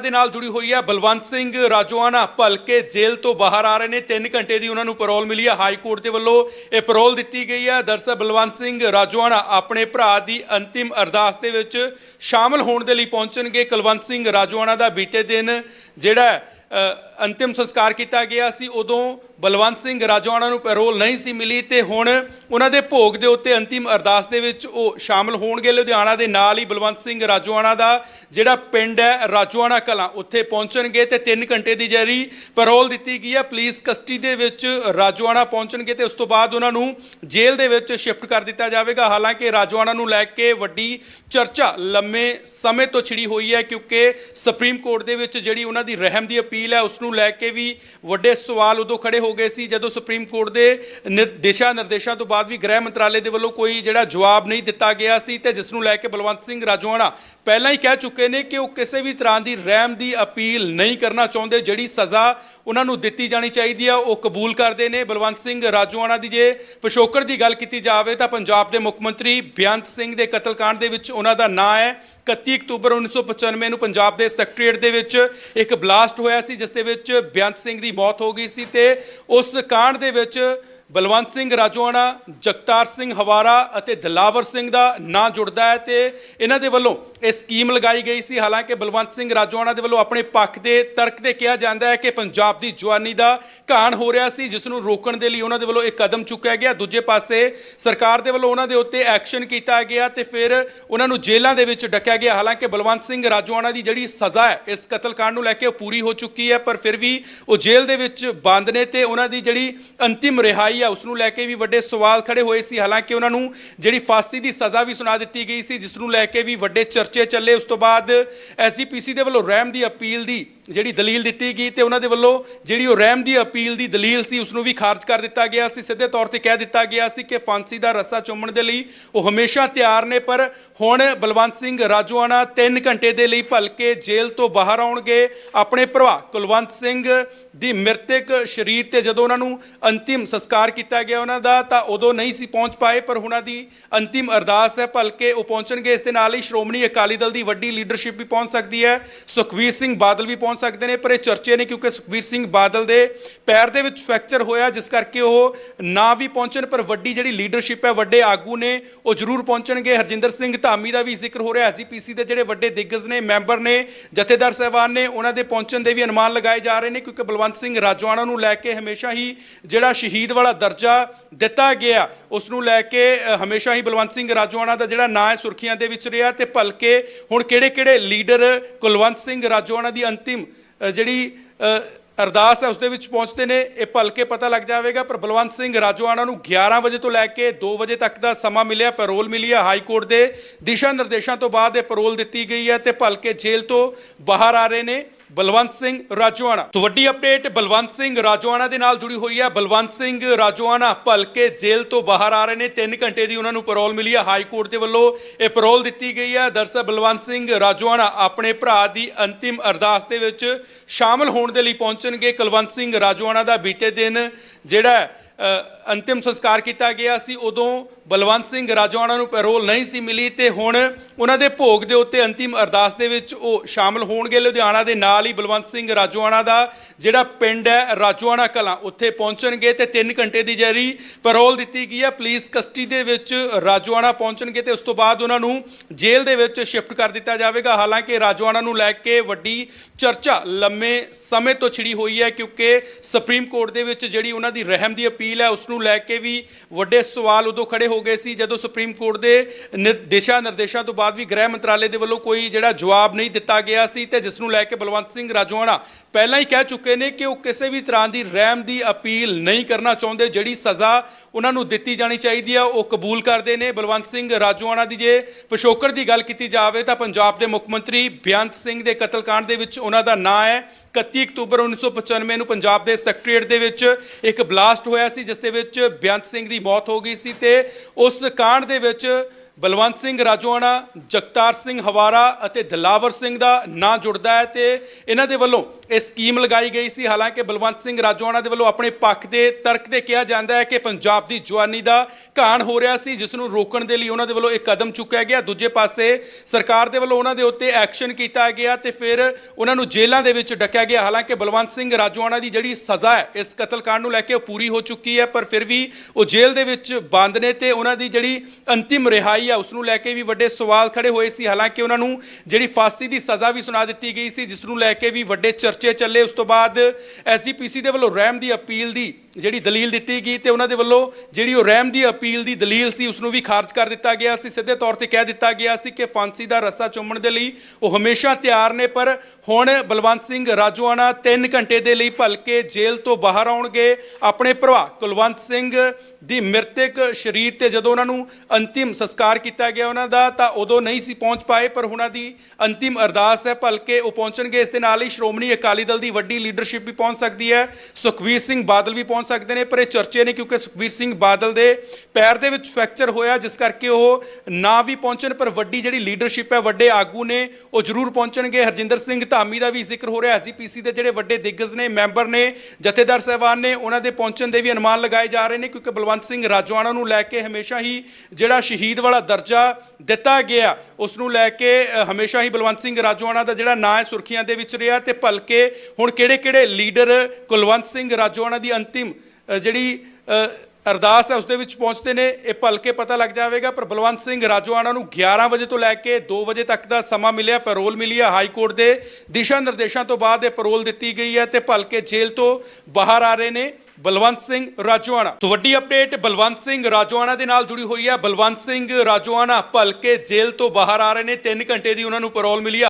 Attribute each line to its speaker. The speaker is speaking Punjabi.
Speaker 1: ਦੇ ਨਾਲ ਜੁੜੀ ਹੋਈ ਹੈ ਬਲਵੰਤ ਸਿੰਘ ਰਾਜੋਆਣਾ। ਭਲਕੇ ਜੇਲ੍ਹ ਤੋਂ ਬਾਹਰ ਆ ਰਹੇ ਨੇ। 3 ਘੰਟੇ ਦੀ ਉਹਨਾਂ ਨੂੰ ਪੈਰੋਲ ਮਿਲੀ ਹੈ। ਹਾਈ ਕੋਰਟ ਦੇ ਵੱਲੋਂ ਇਹ ਪੈਰੋਲ ਦਿੱਤੀ ਗਈ ਹੈ। ਦਰਸਲ ਬਲਵੰਤ ਸਿੰਘ ਰਾਜੋਆਣਾ ਆਪਣੇ ਭਰਾ ਦੀ ਅੰਤਿਮ ਅਰਦਾਸ ਦੇ ਵਿੱਚ ਸ਼ਾਮਲ ਹੋਣ ਦੇ ਲਈ ਪਹੁੰਚਣਗੇ। ਕੁਲਵੰਤ ਸਿੰਘ ਰਾਜੋਆਣਾ ਦਾ ਬੀਤੇ ਦਿਨ ਜਿਹੜਾ ਅੰਤਿਮ ਸੰਸਕਾਰ ਕੀਤਾ ਗਿਆ ਸੀ, ਉਦੋਂ ਬਲਵੰਤ ਸਿੰਘ ਰਾਜੋਆਣਾ ਨੂੰ ਪੈਰੋਲ ਨਹੀਂ ਸੀ ਮਿਲੀ ਤੇ ਹੁਣ ਉਹਨਾਂ ਦੇ ਭੋਗ ਦੇ ਉੱਤੇ ਅੰਤਿਮ ਅਰਦਾਸ ਦੇ ਵਿੱਚ ਉਹ ਸ਼ਾਮਲ ਹੋਣਗੇ। ਲੁਧਿਆਣਾ ਦੇ ਨਾਲ ਹੀ ਬਲਵੰਤ ਸਿੰਘ ਰਾਜੋਆਣਾ ਦਾ ਜਿਹੜਾ ਪਿੰਡ ਹੈ, ਰਾਜੋਆਣਾ ਕਲਾਂ, ਉੱਥੇ ਪਹੁੰਚਣਗੇ ਤੇ 3 ਘੰਟੇ ਦੀ ਜਿਹੜੀ ਪੈਰੋਲ ਦਿੱਤੀ ਗਈ ਹੈ। ਪੁਲਿਸ ਕਸਟਡੀ ਦੇ ਵਿੱਚ ਰਾਜੋਆਣਾ ਪਹੁੰਚਣਗੇ ਤੇ ਉਸ ਤੋਂ ਬਾਅਦ ਉਹਨਾਂ ਨੂੰ ਜੇਲ੍ਹ ਦੇ ਵਿੱਚ ਸ਼ਿਫਟ ਕਰ ਦਿੱਤਾ ਜਾਵੇਗਾ। ਹਾਲਾਂਕਿ ਰਾਜੋਆਣਾ ਨੂੰ ਲੈ ਕੇ ਵੱਡੀ ਚਰਚਾ ਲੰਮੇ ਸਮੇਂ ਤੋਂ ਛਿੜੀ ਹੋਈ ਹੈ ਕਿਉਂਕਿ ਸੁਪਰੀਮ ਕੋਰਟ ਦੇ ਵਿੱਚ ਜਿਹੜੀ ਉਹਨਾਂ ਦੀ ਰਹਿਮ ਦੀ ਅਪੀਲ ਹੈ, ਉਸ ਨੂੰ ਲੈ ਕੇ ਵੀ ਵੱਡੇ ਸਵਾਲ ਉਦੋਂ ਖੜੇ ਹੋ ਗਏ ਸੀ ਜਦੋਂ ਸੁਪਰੀਮ ਕੋਰਟ ਦੇ ਦਿਸ਼ਾ ਨਿਰਦੇਸ਼ਾਂ ਤੋਂ ਬਾਅਦ ਵੀ ਗ੍ਰਹਿ ਮੰਤਰਾਲੇ ਦੇ ਵੱਲੋਂ ਕੋਈ ਜਿਹੜਾ ਜਵਾਬ ਨਹੀਂ ਦਿੱਤਾ ਗਿਆ ਸੀ ਤੇ ਜਿਸ ਨੂੰ ਲੈ ਕੇ ਬਲਵੰਤ ਸਿੰਘ ਰਾਜੋਆਣਾ ਪਹਿਲਾਂ ਹੀ ਕਹਿ ਚੁੱਕੇ ਨੇ ਕਿ ਉਹ ਕਿਸੇ ਵੀ ਤਰ੍ਹਾਂ ਦੀ ਰਹਿਮ ਦੀ ਅਪੀਲ ਨਹੀਂ ਕਰਨਾ ਚਾਹੁੰਦੇ, ਜਿਹੜੀ ਸਜ਼ਾ ਉਹਨਾਂ ਨੂੰ ਦਿੱਤੀ ਜਾਣੀ ਚਾਹੀਦੀ ਆ, ਉਹ ਕਬੂਲ ਕਰਦੇ ਨੇ। ਬਲਵੰਤ ਸਿੰਘ ਰਾਜੋਆਣਾ ਦੀ ਜੇ ਪਿਛੋਕੜ ਦੀ ਗੱਲ ਕੀਤੀ ਜਾਵੇ ਤਾਂ ਪੰਜਾਬ ਦੇ ਮੁੱਖ ਮੰਤਰੀ ਬੇਅੰਤ ਸਿੰਘ ਦੇ ਕਤਲकांड ਦੇ ਵਿੱਚ ਉਹਨਾਂ ਦਾ ਨਾਂ ਹੈ। 31 ਅਕਤੂਬਰ 1995 ਨੂੰ ਪੰਜਾਬ ਦੇ ਸੈਕਟਰੀਏਟ ਦੇ ਵਿੱਚ ਇੱਕ ਬਲਾਸਟ ਹੋਇਆ ਸੀ, ਜਿਸ ਦੇ ਵਿੱਚ ਬੇਅੰਤ ਸਿੰਘ ਦੀ ਮੌਤ ਹੋ ਗਈ ਸੀ ਤੇ ਉਸ ਕਾਂਡ ਦੇ ਵਿੱਚ ਬਲਵੰਤ ਸਿੰਘ ਰਾਜੋਆਣਾ, ਜਗਤਾਰ ਸਿੰਘ ਹਵਾਰਾ ਅਤੇ ਦਲਾਵਰ ਸਿੰਘ ਦਾ ਨਾਂ ਜੁੜਦਾ ਹੈ ਤੇ ਇਹਨਾਂ ਦੇ ਵੱਲੋਂ ਇਹ ਸਕੀਮ ਲਗਾਈ ਗਈ ਸੀ। ਹਾਲਾਂਕਿ ਬਲਵੰਤ ਸਿੰਘ ਰਾਜੋਆਣਾ ਦੇ ਵੱਲੋਂ ਆਪਣੇ ਪੱਖ ਦੇ ਤਰਕ ਤੇ ਕਿਹਾ ਜਾਂਦਾ ਹੈ ਕਿ ਪੰਜਾਬ ਦੀ ਜਵਾਨੀ ਦਾ ਘਾਣ ਹੋ ਰਿਹਾ ਸੀ, ਜਿਸ ਨੂੰ ਰੋਕਣ ਦੇ ਲਈ ਉਹਨਾਂ ਦੇ ਵੱਲੋਂ ਇੱਕ ਕਦਮ ਚੁੱਕਿਆ ਗਿਆ। ਦੂਜੇ ਪਾਸੇ ਸਰਕਾਰ ਦੇ ਵੱਲੋਂ ਉਹਨਾਂ ਦੇ ਉੱਤੇ ਐਕਸ਼ਨ ਕੀਤਾ ਗਿਆ ਤੇ ਫਿਰ ਉਹਨਾਂ ਨੂੰ ਜੇਲ੍ਹਾਂ ਦੇ ਵਿੱਚ ਡੱਕਿਆ ਗਿਆ। ਹਾਲਾਂਕਿ ਬਲਵੰਤ ਸਿੰਘ ਰਾਜੋਆਣਾ ਦੀ ਜਿਹੜੀ ਸਜ਼ਾ ਹੈ, ਇਸ ਕਤਲकांड ਨੂੰ ਲੈ ਕੇ ਉਹ ਪੂਰੀ ਹੋ ਚੁੱਕੀ ਹੈ, ਪਰ ਫਿਰ ਵੀ ਉਹ ਜੇਲ੍ਹ ਦੇ ਵਿੱਚ ਬੰਦ ਨੇ ਤੇ ਉਹਨਾਂ ਦੀ ਜਿਹੜੀ ਅੰਤਿਮ ਰਿਹਾਈ ਆ ਉਸ ਨੂੰ ਲੈ ਕੇ ਵੀ ਵੱਡੇ ਸਵਾਲ ਖੜੇ ਹੋਏ ਸੀ। ਹਾਲਾਂਕਿ ਉਹਨਾਂ ਨੂੰ ਜਿਹੜੀ ਫਾਂਸੀ ਦੀ ਸਜ਼ਾ ਵੀ ਸੁਣਾ ਦਿੱਤੀ ਗਈ ਸੀ ਜਿਸ ਨੂੰ ਲੈ ਕੇ ਵੀ ਵੱਡੇ ਚਰਚੇ ਚੱਲੇ। ਉਸ ਤੋਂ ਬਾਅਦ ਐਸਜੀਪੀਸੀ ਦੇ ਵੱਲੋਂ ਰਹਿਮ ਦੀ ਅਪੀਲ ਦੀ ਜਿਹੜੀ ਦਲੀਲ ਦਿੱਤੀ ਗਈ ਤੇ ਉਹਨਾਂ ਦੇ ਵੱਲੋਂ ਜਿਹੜੀ ਉਹ ਰਹਿਮ ਦੀ ਅਪੀਲ ਦੀ ਦਲੀਲ ਸੀ ਉਸ ਨੂੰ ਵੀ ਖਾਰਜ ਕਰ ਦਿੱਤਾ ਗਿਆ ਸੀ। ਸਿੱਧੇ ਤੌਰ ਤੇ ਕਹਿ ਦਿੱਤਾ ਗਿਆ ਸੀ ਕਿ ਫਾਂਸੀ ਦਾ ਰੱਸਾ ਚੁੰਮਣ ਦੇ ਲਈ ਉਹ ਹਮੇਸ਼ਾ ਤਿਆਰ ਨੇ, ਪਰ ਹੁਣ ਬਲਵੰਤ ਸਿੰਘ ਰਾਜੋਆਣਾ 3 ਘੰਟੇ ਦੇ ਲਈ ਭਲਕੇ ਜੇਲ੍ਹ ਤੋਂ ਬਾਹਰ ਆਉਣਗੇ। ਆਪਣੇ ਭਰਾ ਕੁਲਵੰਤ ਸਿੰਘ ਦੀ ਮ੍ਰਿਤਕ ਸਰੀਰ ਤੇ ਜਦੋਂ ਉਹਨਾਂ ਨੂੰ ਅੰਤਿਮ ਸੰਸਕਾਰ ਕੀਤਾ ਗਿਆ ਉਹਨਾਂ ਦਾ, ਤਾਂ ਉਦੋਂ ਨਹੀਂ ਸੀ ਪਹੁੰਚ ਪਾਏ, ਪਰ ਉਹਨਾਂ ਦੀ ਅੰਤਿਮ ਅਰਦਾਸ ਹੈ, ਭਲਕੇ ਉਹ ਪਹੁੰਚਣਗੇ। ਇਸ ਦੇ ਨਾਲ ਹੀ ਸ਼੍ਰੋਮਣੀ ਅਕਾਲੀ ਦਲ ਦੀ ਵੱਡੀ ਲੀਡਰਸ਼ਿਪ ਵੀ ਪਹੁੰਚ ਸਕਦੀ ਹੈ। ਸੁਖਬੀਰ ਸਿੰਘ ਬਾਦਲ ਵੀ ਪਹੁੰਚ ਸਕਦੇ ਨੇ, ਪਰ ਇਹ ਚਰਚੇ ਨੇ ਕਿਉਂਕਿ ਸੁਖਬੀਰ ਸਿੰਘ ਬਾਦਲ ਦੇ ਪੈਰ ਦੇ ਵਿੱਚ ਫ੍ਰੈਕਚਰ ਹੋਇਆ, ਜਿਸ ਕਰਕੇ ਉਹ ਨਾ ਵੀ ਪਹੁੰਚਣ, ਪਰ ਵੱਡੀ ਜਿਹੜੀ ਲੀਡਰਸ਼ਿਪ ਹੈ, ਵੱਡੇ ਆਗੂ ਨੇ, ਉਹ ਜ਼ਰੂਰ ਪਹੁੰਚਣਗੇ। ਹਰਜਿੰਦਰ ਸਿੰਘ ਧਾਮੀ ਦਾ ਵੀ ਜ਼ਿਕਰ ਹੋ ਰਿਹਾ ਐਸਜੀਪੀਸੀ ਦੇ ਜਿਹੜੇ ਵੱਡੇ ਦਿੱਗਜ ਨੇ, ਮੈਂਬਰ ਨੇ, ਜਥੇਦਾਰ ਸਹਿਬਾਨ ਨੇ, ਉਹਨਾਂ ਦੇ ਪਹੁੰਚਣ ਦੇ ਵੀ ਅਨੁਮਾਨ ਲਗਾਏ ਜਾ ਰਹੇ ਨੇ, ਕਿਉਂਕਿ ਬਲਵੰਤ ਸਿੰਘ ਰਾਜਵਾਨਾ ਨੂੰ ਲੈ ਕੇ ਹਮੇਸ਼ਾ ਹੀ ਜਿਹੜਾ ਸ਼ਹੀਦ ਵਾਲਾ ਦਰਜਾ ਦਿੱਤਾ ਗਿਆ, ਉਸ ਨੂੰ ਲੈ ਕੇ ਹਮੇਸ਼ਾ ਹੀ ਬਲਵੰਤ ਸਿੰਘ ਰਾਜਵਾਨਾ ਦਾ ਜਿਹੜਾ ਨਾਂ ਹੈ, ਸੁਰਖੀਆਂ ਦੇ ਵਿੱਚ ਰਿਹਾ ਤੇ ਭਲਕੇ ਹੁਣ ਕਿਹੜੇ-ਕਿਹੜੇ ਲੀਡਰ ਕੁਲਵੰਤ ਸਿੰਘ ਰਾਜਵਾਨਾ ਦੀ ਅੰਤਿਮ ਜਿਹੜੀ ਅਰਦਾਸ ਹੈ ਉਸ ਦੇ ਵਿੱਚ ਪਹੁੰਚਦੇ ਨੇ। ਇਹ ਭਲਕੇ ਪਤਾ ਲੱਗ ਜਾਵੇਗਾ। ਪਰ ਬਲਵੰਤ ਸਿੰਘ ਰਾਜੋਆਣਾ ਨੂੰ 11 ਵਜੇ ਤੋਂ ਲੈ ਕੇ 2 ਵਜੇ ਤੱਕ ਦਾ ਸਮਾਂ ਮਿਲਿਆ ਪੈਰੋਲ ਮਿਲੀ ਹੈ ਹਾਈ ਕੋਰਟ ਦੇ। ਦਿਸ਼ਾ ਨਿਰਦੇਸ਼ਾਂ ਤੋਂ ਬਾਅਦ ਇਹ ਪੈਰੋਲ ਦਿੱਤੀ ਗਈ ਹੈ ਤੇ ਭਲਕੇ ਜੇਲ੍ਹ ਤੋਂ ਬਾਹਰ ਆ ਰਹੇ ਨੇ। ਬਲਵੰਤ ਸਿੰਘ ਰਾਜੋਆਣਾ। ਤੋਂ ਵੱਡੀ ਅਪਡੇਟ ਬਲਵੰਤ ਸਿੰਘ ਰਾਜੋਆਣਾ ਦੇ ਨਾਲ ਜੁੜੀ ਹੋਈ ਹੈ। ਬਲਵੰਤ ਸਿੰਘ ਰਾਜੋਆਣਾ ਭਲਕੇ ਜੇਲ੍ਹ ਤੋਂ ਬਾਹਰ ਆ ਰਹੇ ਨੇ। 3 ਘੰਟੇ ਦੀ ਉਹਨਾਂ ਨੂੰ ਪੈਰੋਲ ਮਿਲੀ ਹੈ ਹਾਈ ਕੋਰਟ ਦੇ ਵੱਲੋਂ। ਇਹ ਪੈਰੋਲ ਦਿੱਤੀ ਗਈ ਹੈ। ਦਰਸਲ ਬਲਵੰਤ ਸਿੰਘ ਰਾਜੋਆਣਾ ਆਪਣੇ ਭਰਾ ਦੀ ਅੰਤਿਮ ਅਰਦਾਸ ਦੇ ਵਿੱਚ ਸ਼ਾਮਲ ਹੋਣ ਦੇ ਲਈ ਪਹੁੰਚਣਗੇ। ਕੁਲਵੰਤ ਸਿੰਘ ਰਾਜੋਆਣਾ ਦਾ ਬੀਤੇ ਦਿਨ ਜਿਹੜਾ ਅੰਤਿਮ ਸੰਸਕਾਰ ਕੀਤਾ ਗਿਆ ਸੀ, ਉਦੋਂ ਬਲਵੰਤ ਸਿੰਘ ਰਾਜੋਆਣਾ ਨੂੰ ਪੈਰੋਲ ਨਹੀਂ ਸੀ ਮਿਲੀ ਤੇ ਹੁਣ ਉਹਨਾਂ ਦੇ ਭੋਗ ਦੇ ਉੱਤੇ ਅੰਤਿਮ ਅਰਦਾਸ ਦੇ ਵਿੱਚ ਉਹ ਸ਼ਾਮਲ ਹੋਣਗੇ। ਲੁਧਿਆਣਾ ਦੇ ਨਾਲ ਹੀ ਬਲਵੰਤ ਸਿੰਘ ਰਾਜੋਆਣਾ ਦਾ ਜਿਹੜਾ ਪਿੰਡ ਹੈ, ਰਾਜੋਆਣਾ ਕਲਾਂ, ਉੱਥੇ ਪਹੁੰਚਣਗੇ ਤੇ 3 ਘੰਟੇ ਦੀ ਜਿਹੜੀ ਪੈਰੋਲ ਦਿੱਤੀ ਗਈ ਹੈ। ਪੁਲਿਸ ਕਸਟਡੀ ਦੇ ਵਿੱਚ ਰਾਜੋਆਣਾ ਪਹੁੰਚਣਗੇ ਤੇ ਉਸ ਤੋਂ ਬਾਅਦ ਉਹਨਾਂ ਨੂੰ ਜੇਲ੍ਹ ਦੇ ਵਿੱਚ ਸ਼ਿਫਟ ਕਰ ਦਿੱਤਾ ਜਾਵੇਗਾ। ਹਾਲਾਂਕਿ ਰਾਜੋਆਣਾ ਨੂੰ ਲੈ ਕੇ ਵੱਡੀ ਚਰਚਾ ਲੰਮੇ ਸਮੇਂ ਤੋਂ ਛਿੜੀ ਹੋਈ ਹੈ ਕਿਉਂਕਿ ਸੁਪਰੀਮ ਕੋਰਟ ਦੇ ਵਿੱਚ ਜਿਹੜੀ ਉਹਨਾਂ ਦੀ ਰਹਿਮ ਦੀ ਅਪੀਲ ਹੈ, ਉਸ ਨੂੰ ਲੈ ਕੇ ਵੀ ਵੱਡੇ ਸਵਾਲ ਉਦੋਂ ਖੜੇ ਹੋ ਗਏ ਸੀ ਜਦੋਂ ਸੁਪਰੀਮ ਕੋਰਟ ਦੇ ਦਿਸ਼ਾ ਨਿਰਦੇਸ਼ਾਂ ਤੋਂ ਬਾਅਦ ਵੀ ਗ੍ਰਹਿ ਮੰਤਰਾਲੇ ਦੇ ਵੱਲੋਂ ਕੋਈ ਜਿਹੜਾ ਜਵਾਬ ਨਹੀਂ ਦਿੱਤਾ ਗਿਆ ਸੀ ਤੇ ਜਿਸ ਨੂੰ ਲੈ ਕੇ ਬਲਵੰਤ ਸਿੰਘ ਰਾਜੋਆਣਾ ਪਹਿਲਾਂ ਹੀ ਕਹਿ ਚੁੱਕੇ ਨੇ ਕਿ ਉਹ ਕਿਸੇ ਵੀ ਤਰ੍ਹਾਂ ਦੀ ਰਹਿਮ ਦੀ ਅਪੀਲ ਨਹੀਂ ਕਰਨਾ ਚਾਹੁੰਦੇ, ਜਿਹੜੀ ਸਜ਼ਾ ਉਹਨਾਂ ਨੂੰ ਦਿੱਤੀ ਜਾਣੀ ਚਾਹੀਦੀ ਆ, ਉਹ ਕਬੂਲ ਕਰਦੇ ਨੇ। ਬਲਵੰਤ ਸਿੰਘ ਰਾਜੋਆਣਾ ਦੀ ਜੇ ਪਿਛੋਕੜ ਦੀ ਗੱਲ ਕੀਤੀ ਜਾਵੇ ਤਾਂ ਪੰਜਾਬ ਦੇ ਮੁੱਖ ਮੰਤਰੀ ਬੇਅੰਤ ਸਿੰਘ ਦੇ ਕਤਲकांड ਦੇ ਵਿੱਚ ਉਹਨਾਂ ਦਾ ਨਾਂ ਹੈ। 31 ਅਕਤੂਬਰ 1995 ਨੂੰ ਪੰਜਾਬ ਦੇ ਸੈਕਟਰੀਏਟ ਦੇ ਵਿੱਚ ਇੱਕ ਬਲਾਸਟ ਹੋਇਆ ਸੀ, ਜਿਸ ਦੇ ਵਿੱਚ ਬੇਅੰਤ ਸਿੰਘ ਦੀ ਮੌਤ ਹੋ ਗਈ ਸੀ ਤੇ ਉਸ ਕਾਂਡ ਦੇ ਵਿੱਚ ਬਲਵੰਤ ਸਿੰਘ ਰਾਜੋਆਣਾ, ਜਗਤਾਰ ਸਿੰਘ ਹਵਾਰਾ ਅਤੇ ਦਲਾਵਰ ਸਿੰਘ ਦਾ ਨਾਂ ਜੁੜਦਾ ਹੈ ਤੇ ਇਹਨਾਂ ਦੇ ਵੱਲੋਂ ਇਹ ਸਕੀਮ ਲਗਾਈ ਗਈ ਸੀ। ਹਾਲਾਂਕਿ ਬਲਵੰਤ ਸਿੰਘ ਰਾਜੋਆਣਾ ਦੇ ਵੱਲੋਂ ਆਪਣੇ ਪੱਖ ਦੇ ਤਰਕ ਤੇ ਕਿਹਾ ਜਾਂਦਾ ਹੈ ਕਿ ਪੰਜਾਬ ਦੀ ਜਵਾਨੀ ਦਾ ਘਾਣ ਹੋ ਰਿਹਾ ਸੀ, ਜਿਸ ਨੂੰ ਰੋਕਣ ਦੇ ਲਈ ਉਹਨਾਂ ਦੇ ਵੱਲੋਂ ਇੱਕ ਕਦਮ ਚੁੱਕਿਆ ਗਿਆ। ਦੂਜੇ ਪਾਸੇ ਸਰਕਾਰ ਦੇ ਵੱਲੋਂ ਉਹਨਾਂ ਦੇ ਉੱਤੇ ਐਕਸ਼ਨ ਕੀਤਾ ਗਿਆ ਤੇ ਫਿਰ ਉਹਨਾਂ ਨੂੰ ਜੇਲ੍ਹਾਂ ਦੇ ਵਿੱਚ ਡੱਕਿਆ ਗਿਆ। ਹਾਲਾਂਕਿ ਬਲਵੰਤ ਸਿੰਘ ਰਾਜੋਆਣਾ ਦੀ ਜਿਹੜੀ ਸਜ਼ਾ ਹੈ, ਇਸ ਕਤਲकांड ਨੂੰ ਲੈ ਕੇ ਉਹ ਪੂਰੀ ਹੋ ਚੁੱਕੀ ਹੈ, ਪਰ ਫਿਰ ਵੀ ਉਹ ਜੇਲ੍ਹ ਦੇ ਵਿੱਚ ਬੰਦ ਨੇ ਤੇ ਉਹਨਾਂ ਦੀ ਜਿਹੜੀ ਅੰਤਿਮ ਰਿਹਾਈ ਆ ਉਸ ਨੂੰ ਲੈ ਕੇ ਵੀ ਵੱਡੇ ਸਵਾਲ ਖੜੇ ਹੋਏ ਸੀ। ਹਾਲਾਂਕਿ ਉਹਨਾਂ ਨੂੰ ਜਿਹੜੀ ਫਾਂਸੀ ਦੀ ਸਜ਼ਾ ਵੀ ਸੁਣਾ ਦਿੱਤੀ ਗਈ ਸੀ ਜਿਸ ਨੂੰ ਲੈ ਕੇ ਵੀ ਵੱਡੇ ਚਰਚੇ ਚੱਲੇ। ਉਸ ਤੋਂ ਬਾਅਦ ਐਸਜੀਪੀਸੀ ਦੇ ਵੱਲੋਂ ਰਹਿਮ ਦੀ ਅਪੀਲ ਦੀ ਜਿਹੜੀ ਦਲੀਲ ਦਿੱਤੀ ਗਈ ਤੇ ਉਹਨਾਂ ਦੇ ਵੱਲੋਂ ਜਿਹੜੀ ਉਹ ਰਹਿਮ ਦੀ ਅਪੀਲ ਦੀ ਦਲੀਲ ਸੀ ਉਸ ਨੂੰ ਵੀ ਖਾਰਜ ਕਰ ਦਿੱਤਾ ਗਿਆ ਸੀ। ਸਿੱਧੇ ਤੌਰ ਤੇ ਕਹਿ ਦਿੱਤਾ ਗਿਆ ਸੀ ਕਿ ਫਾਂਸੀ ਦਾ ਰੱਸਾ ਚੁੰਮਣ ਦੇ ਲਈ ਉਹ ਹਮੇਸ਼ਾ ਤਿਆਰ ਨੇ, ਪਰ ਹੁਣ ਬਲਵੰਤ ਸਿੰਘ ਰਾਜੋਆਣਾ 3 ਘੰਟੇ ਦੇ ਲਈ ਭਲਕੇ ਜੇਲ੍ਹ ਤੋਂ ਬਾਹਰ ਆਉਣਗੇ। ਆਪਣੇ ਭਰਾ ਕੁਲਵੰਤ ਸਿੰਘ ਦੀ ਮ੍ਰਿਤਕ ਸਰੀਰ ਤੇ ਜਦੋਂ ਉਹਨਾਂ ਨੂੰ ਅੰਤਿਮ ਸੰਸਕਾਰ ਕੀਤਾ ਗਿਆ ਉਹਨਾਂ ਦਾ, ਤਾਂ ਉਦੋਂ ਨਹੀਂ ਸੀ ਪਹੁੰਚ ਪਾਏ, ਪਰ ਉਹਨਾਂ ਦੀ ਅੰਤਿਮ ਅਰਦਾਸ ਹੈ, ਭਲਕੇ ਉਹ ਪਹੁੰਚਣਗੇ। ਇਸ ਦੇ ਨਾਲ ਹੀ ਸ਼੍ਰੋਮਣੀ ਅਕਾਲੀ ਦਲ ਦੀ ਵੱਡੀ ਲੀਡਰਸ਼ਿਪ ਵੀ ਪਹੁੰਚ ਸਕਦੀ ਹੈ। ਸੁਖਬੀਰ ਸਿੰਘ ਬਾਦਲ ਵੀ ਪਹੁੰਚ ਸਕਦੇ ਨੇ, ਪਰ ਇਹ ਚਰਚੇ ਨੇ ਕਿਉਂਕਿ ਸੁਖਬੀਰ ਸਿੰਘ ਬਾਦਲ ਦੇ ਪੈਰ ਦੇ ਵਿੱਚ ਫ੍ਰੈਕਚਰ ਹੋਇਆ, ਜਿਸ ਕਰਕੇ ਉਹ ਨਾ ਵੀ ਪਹੁੰਚਣ, ਪਰ ਵੱਡੀ ਜਿਹੜੀ ਲੀਡਰਸ਼ਿਪ ਹੈ, ਵੱਡੇ ਆਗੂ ਨੇ ਉਹ ਜ਼ਰੂਰ ਪਹੁੰਚਣਗੇ। ਹਰਜਿੰਦਰ ਸਿੰਘ ਧਾਮੀ ਦਾ ਵੀ ਜ਼ਿਕਰ ਹੋ ਰਿਹਾ, ਐਸਜੀਪੀਸੀ ਦੇ ਜਿਹੜੇ ਵੱਡੇ ਦਿੱਗਜ ਨੇ, ਮੈਂਬਰ ਨੇ, ਜਥੇਦਾਰ ਸਹਿਬਾਨ ਨੇ, ਉਹਨਾਂ ਦੇ ਪਹੁੰਚਣ ਦੇ ਵੀ ਅਨੁਮਾਨ ਲਗਾਏ ਜਾ ਰਹੇ ਨੇ, ਕਿਉਂਕਿ ਬਲਵੰਤ ਸਿੰਘ ਰਾਜਵਾਨਾ ਨੂੰ ਲੈ ਕੇ ਹਮੇਸ਼ਾ ਹੀ ਜਿਹੜਾ ਸ਼ਹੀਦ ਵਾਲਾ ਦਰਜਾ ਦਿੱਤਾ ਗਿਆ, ਉਸ ਨੂੰ ਲੈ ਕੇ ਹਮੇਸ਼ਾ ਹੀ ਬਲਵੰਤ ਸਿੰਘ ਰਾਜਵਾਨਾ ਦਾ ਜਿਹੜਾ ਨਾਂ ਹੈ, ਸੁਰਖੀਆਂ ਦੇ ਵਿੱਚ ਰਿਹਾ। ਤੇ ਭਲਕੇ ਹੁਣ ਕਿਹੜੇ-ਕਿਹੜੇ ਲੀਡਰ ਕੁਲਵੰਤ ਸਿੰਘ ਰਾਜਵਾਨਾ ਦੀ ਅੰਤਿਮ ਜਿਹੜੀ ਅਰਦਾਸ ਹੈ ਉਸ ਦੇ ਵਿੱਚ ਪਹੁੰਚਦੇ ਨੇ। ਇਹ ਭਲਕੇ ਪਤਾ ਲੱਗ ਜਾਵੇਗਾ। ਪਰ ਬਲਵੰਤ ਸਿੰਘ ਰਾਜੋਆਣਾ ਨੂੰ 11 ਵਜੇ ਤੋਂ ਲੈ ਕੇ 2 ਵਜੇ ਤੱਕ ਦਾ ਸਮਾਂ ਮਿਲਿਆ ਪੈਰੋਲ ਮਿਲੀ ਹੈ ਹਾਈ ਕੋਰਟ ਦੇ। ਦਿਸ਼ਾ ਨਿਰਦੇਸ਼ਾਂ ਤੋਂ ਬਾਅਦ ਇਹ ਪੈਰੋਲ ਦਿੱਤੀ ਗਈ ਹੈ ਤੇ ਭਲਕੇ ਜੇਲ੍ਹ ਤੋਂ ਬਾਹਰ ਆ ਰਹੇ ਨੇ ਬਲਵੰਤ ਸਿੰਘ ਰਾਜੋਆਣਾ। ਸੋ ਵੱਡੀ ਅਪਡੇਟ ਬਲਵੰਤ ਸਿੰਘ ਰਾਜੋਆਣਾ ਦੇ ਨਾਲ ਜੁੜੀ ਹੋਈ ਹੈ। ਬਲਵੰਤ ਸਿੰਘ ਰਾਜੋਆਣਾ ਭਲਕੇ ਜੇਲ੍ਹ ਤੋਂ ਬਾਹਰ ਆ ਰਹੇ ਨੇ। 3 ਘੰਟੇ ਦੀ ਉਹਨਾਂ ਨੂੰ ਪੈਰੋਲ ਮਿਲੀ ਹੈ।